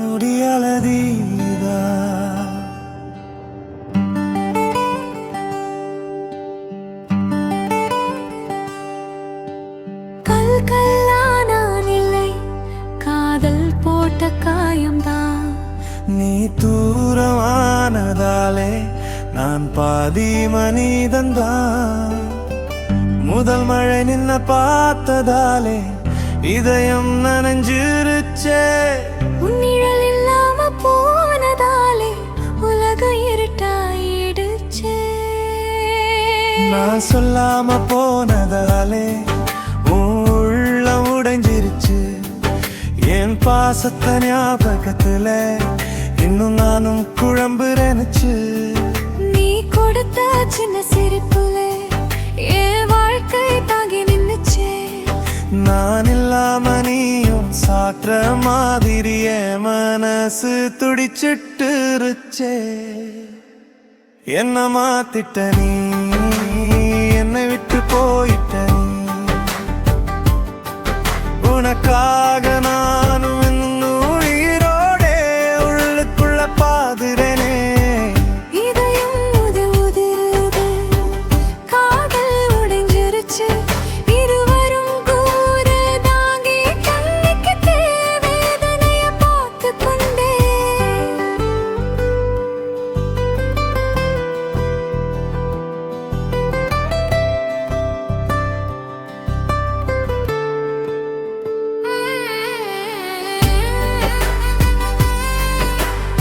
முடியலதீதா கல் கல்லானான் இல்லை காதல் போட்ட காயம்தான் நீ தூரமானதாலே நான் பாதி மனிதன்தான் முதல் மழை நின்ன பார்த்ததாலே இதயம் நனைஞ்சிருச்சே. உன்னிழல் இல்லாம போனதாலே உலக இருட்டாயிடுச்சே. நான் சொல்லாம போனதாலே உன் உள்ளம் உடைஞ்சிருச்சு. என் பாசத்த ஞாபகத்துல இன்னும் நானும் நீ சாற்ற மாதிரிய மனசு துடிச்சிட்டு இருச்சே என்ன மாத்திட்ட நீ என்னை விட்டு போயிட்ட நீ. உனக்காக நானும் உயிரோடே உள்ளுக்குள்ள பாதுரே.